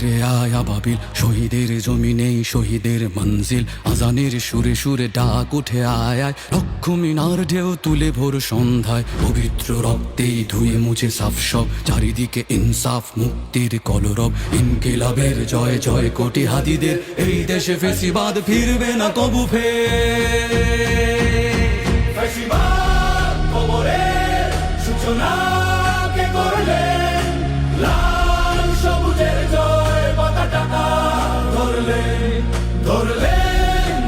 ফিরে আয় আবাবিল শহীদের জমিনেই শহীদের মঞ্জিল। আজানের সুরে সুরে ডাক উঠে আয় আয়। লক্ষ মিনার ঢেউ তুলে ভোর সন্ধ্যায়। পবিত্র রক্তেই ধুয়ে মুছে সাফ সব। চারিদিকে ইনসাফ, মুক্তির কলরব। ইনকিলাবের জয় জয় কোটি হাদিদের। এই দেশে ফেসিবাদ ফিরবে না কবু ফের সূচনা।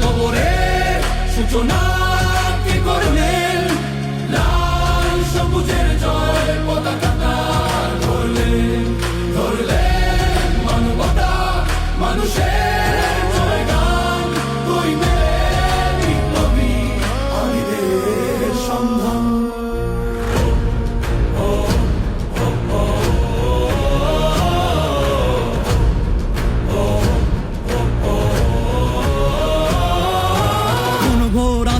কবরের সূচনা।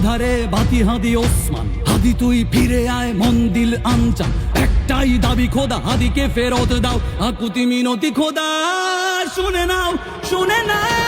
আধারে বাতি হাদি ওসমান। হাদি তুই ফিরে আয় মন্দিল আনচান একটাই দাবি খোদা, হাদিকে ফেরত দাও। আকুতি মিনতি খোদা, শুনে নাও শুনে নাও।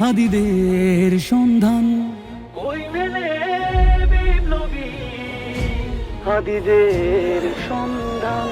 হাদিদের সন্ধান। ওই মেলে হাদিদের সন্ধান।